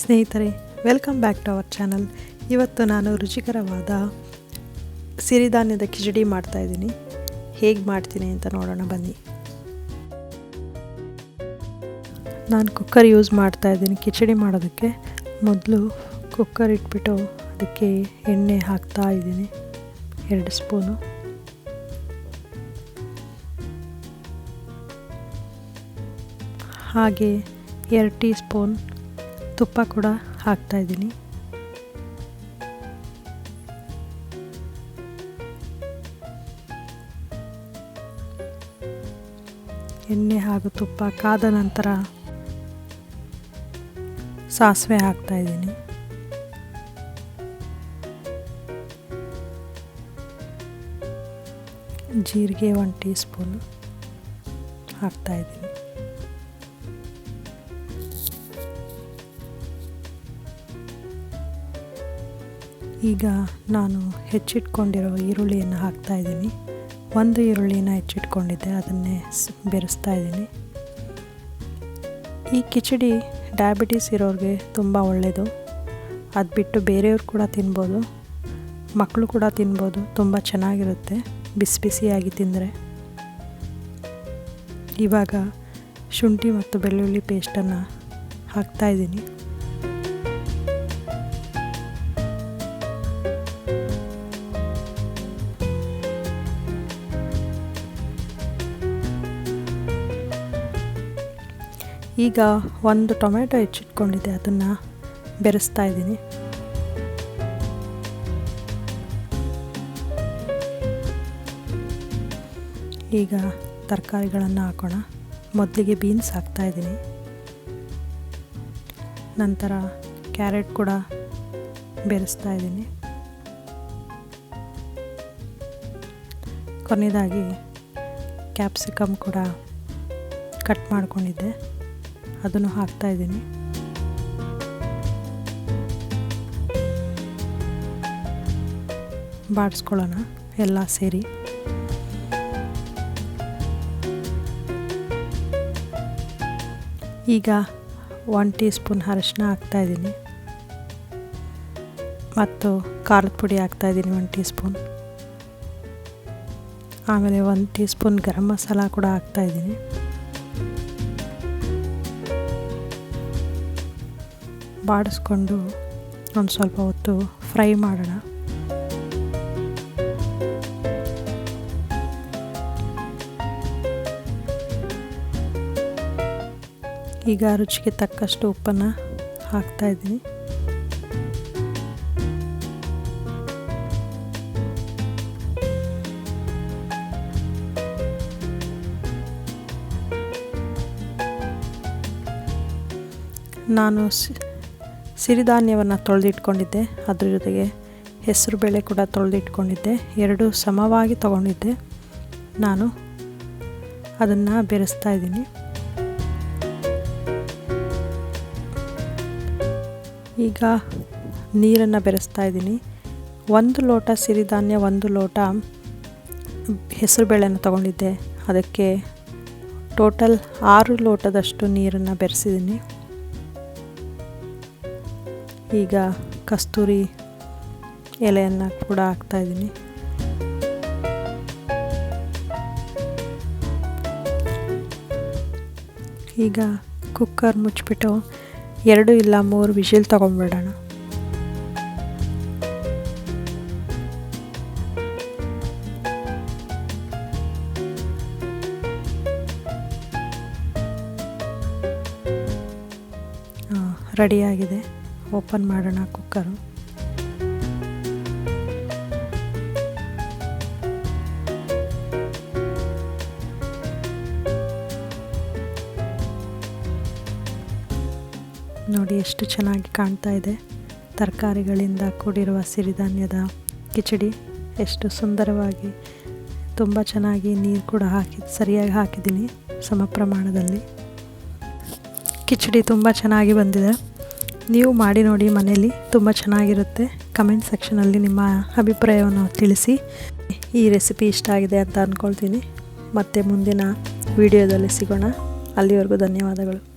ಸ್ನೇಹಿತರೆ welcome back to our channel ಇವತ್ತು ನಾನು ರುಚಿಕರವಾದ ಸಿರಿಧಾನ್ಯದ ಕಿಚಡಿ ಮಾಡ್ತಾಯಿದ್ದೀನಿ ಹೇಗೆ ಮಾಡ್ತೀನಿ ಅಂತ ನೋಡೋಣ, ಬನ್ನಿ. ನಾನು ಕುಕ್ಕರ್ ಯೂಸ್ ಮಾಡ್ತಾಯಿದ್ದೀನಿ ಕಿಚಡಿ ಮಾಡೋದಕ್ಕೆ. ಮೊದಲು ಕುಕ್ಕರ್ ಇಟ್ಬಿಟ್ಟು ಅದಕ್ಕೆ ಎಣ್ಣೆ ಹಾಕ್ತಾ ಇದ್ದೀನಿ, ಎರಡು ಸ್ಪೂನು ಹಾಗೆ ಎರಡು ಟೀ ಸ್ಪೂನ್ ತುಪ್ಪ ಕೂಡ ಹಾಕ್ತಾಯಿದ್ದೀನಿ ಎಣ್ಣೆ ಹಾಗೂ ತುಪ್ಪ ಕಾದ ನಂತರ ಸಾಸಿವೆ ಹಾಕ್ತಾಯಿದ್ದೀನಿ ಜೀರಿಗೆ ಒನ್ ಟೀ ಸ್ಪೂನು ಹಾಕ್ತಾಯಿದ್ದೀನಿ ಈಗ ನಾನು ಹೆಚ್ಚಿಟ್ಕೊಂಡಿರೋ ಈರುಳ್ಳಿಯನ್ನು ಹಾಕ್ತಾಯಿದ್ದೀನಿ ಒಂದು ಈರುಳ್ಳಿನ ಹೆಚ್ಚಿಟ್ಕೊಂಡಿದ್ದೆ, ಅದನ್ನೇ ಬೆರೆಸ್ತಾ ಇದ್ದೀನಿ. ಈ ಕಿಚಡಿ ಡಯಾಬಿಟೀಸ್ ಇರೋರಿಗೆ ತುಂಬ ಒಳ್ಳೆಯದು ಅದು ಬಿಟ್ಟು ಬೇರೆಯವ್ರು ಕೂಡ ತಿನ್ಬೋದು. ಮಕ್ಕಳು ಕೂಡ ತಿನ್ಬೋದು, ತುಂಬ ಚೆನ್ನಾಗಿರುತ್ತೆ. ಬಿಸಿ ಬಿಸಿಯಾಗಿ ತಿಂದರೆ. ಇವಾಗ ಶುಂಠಿ ಮತ್ತು ಬೆಳ್ಳುಳ್ಳಿ ಪೇಸ್ಟನ್ನು ಹಾಕ್ತಾಯಿದ್ದೀನಿ ಈಗ ಒಂದು ಟೊಮೆಟೊ ಹೆಚ್ಚಿಟ್ಕೊಂಡಿದ್ದೆ, ಅದನ್ನು ಬೆರೆಸ್ತಾ ಇದ್ದೀನಿ. ಈಗ ತರಕಾರಿಗಳನ್ನು ಹಾಕೋಣ. ಮೊದಲಿಗೆ ಬೀನ್ಸ್ ಹಾಕ್ತಾಯಿದ್ದೀನಿ ನಂತರ ಕ್ಯಾರೆಟ್ ಕೂಡ ಬೆರೆಸ್ತಾ ಇದ್ದೀನಿ. ಕೊನೆಯದಾಗಿ ಕ್ಯಾಪ್ಸಿಕಮ್ ಕೂಡ ಕಟ್ ಮಾಡ್ಕೊಂಡಿದ್ದೆ. ಅದನ್ನು ಹಾಕ್ತಾ ಇದ್ದೀನಿ. ಬಾಡಿಸ್ಕೊಳ್ಳೋಣ, ಎಲ್ಲ ಸೇರಿ. ಈಗ ಒನ್ ಟೀ ಸ್ಪೂನ್ ಅರಶಿನ ಹಾಕ್ತಾಯಿದ್ದೀನಿ ಮತ್ತು ಖಾರದ ಪುಡಿ ಹಾಕ್ತಾಯಿದ್ದೀನಿ ಒನ್ ಟೀ ಸ್ಪೂನ್. ಆಮೇಲೆ ಒಂದು ಟೀ ಸ್ಪೂನ್ ಗರಂ ಮಸಾಲ ಕೂಡ ಹಾಕ್ತಾಯಿದ್ದೀನಿ ಬಾಡಿಸ್ಕೊಂಡು ಒಂದು ಸ್ವಲ್ಪ ಹೊತ್ತು ಫ್ರೈ ಮಾಡೋಣ. ಈಗ ರುಚಿಗೆ ತಕ್ಕಷ್ಟು ಉಪ್ಪನ್ನು ಹಾಕ್ತಾ ಇದ್ದೀನಿ. ನಾನು ಸಿರಿಧಾನ್ಯವನ್ನು ತೊಳೆದಿಟ್ಕೊಂಡಿದ್ದೆ. ಅದ್ರ ಜೊತೆಗೆ ಹೆಸರು ಬೇಳೆ ಕೂಡ ತೊಳೆದಿಟ್ಕೊಂಡಿದ್ದೆ. ಎರಡು ಸಮವಾಗಿ ತಗೊಂಡಿದ್ದೆ. ನಾನು ಅದನ್ನು ಬೆರೆಸ್ತಾ ಇದ್ದೀನಿ. ಈಗ ನೀರನ್ನು ಬೆರೆಸ್ತಾ ಇದ್ದೀನಿ. ಒಂದು ಲೋಟ ಸಿರಿಧಾನ್ಯ, ಒಂದು ಲೋಟ ಹೆಸರು ಬೇಳೆನ ತಗೊಂಡಿದ್ದೆ. ಅದಕ್ಕೆ ಟೋಟಲ್ ಆರು ಲೋಟದಷ್ಟು ನೀರನ್ನು ಬೆರೆಸಿದ್ದೀನಿ. ಈಗ ಕಸ್ತೂರಿ ಎಲೆಯನ್ನು ಕೂಡ ಹಾಕ್ತಾಯಿದ್ದೀನಿ ಈಗ ಕುಕ್ಕರ್ ಮುಚ್ಚಿಬಿಟ್ಟು ಎರಡು ಇಲ್ಲ ಮೂರು ವಿಷಿಲ್ ತೊಗೊಂಡ್ಬಿಡೋಣ. ರೆಡಿಯಾಗಿದೆ ಓಪನ್ ಮಾಡೋಣ ಕುಕ್ಕರು. ನೋಡಿ ಎಷ್ಟು ಚೆನ್ನಾಗಿ ಕಾಣ್ತಾ ಇದೆ. ತರಕಾರಿಗಳಿಂದ ಕೂಡಿರುವ ಸಿರಿಧಾನ್ಯದ ಕಿಚಡಿ ಎಷ್ಟು ಸುಂದರವಾಗಿ, ತುಂಬ ಚೆನ್ನಾಗಿ ನೀರು ಕೂಡ ಹಾಕಿ, ಸರಿಯಾಗಿ ಹಾಕಿದ್ದೀನಿ ಸಮ ಪ್ರಮಾಣದಲ್ಲಿ. ಕಿಚಡಿ ತುಂಬ ಚೆನ್ನಾಗಿ ಬಂದಿದೆ. ನೀವು ಮಾಡಿ ನೋಡಿ ಮನೇಲಿ ತುಂಬ ಚೆನ್ನಾಗಿರುತ್ತೆ. ಕಮೆಂಟ್ ಸೆಕ್ಷನಲ್ಲಿ ನಿಮ್ಮ ಅಭಿಪ್ರಾಯವನ್ನು ತಿಳಿಸಿ. ಈ ರೆಸಿಪಿ ಇಷ್ಟ ಆಗಿದೆ ಅಂತ ಅಂದ್ಕೊಳ್ತೀನಿ ಮತ್ತು ಮುಂದಿನ ವಿಡಿಯೋದಲ್ಲಿ ಸಿಗೋಣ. ಅಲ್ಲಿವರೆಗೂ ಧನ್ಯವಾದಗಳು.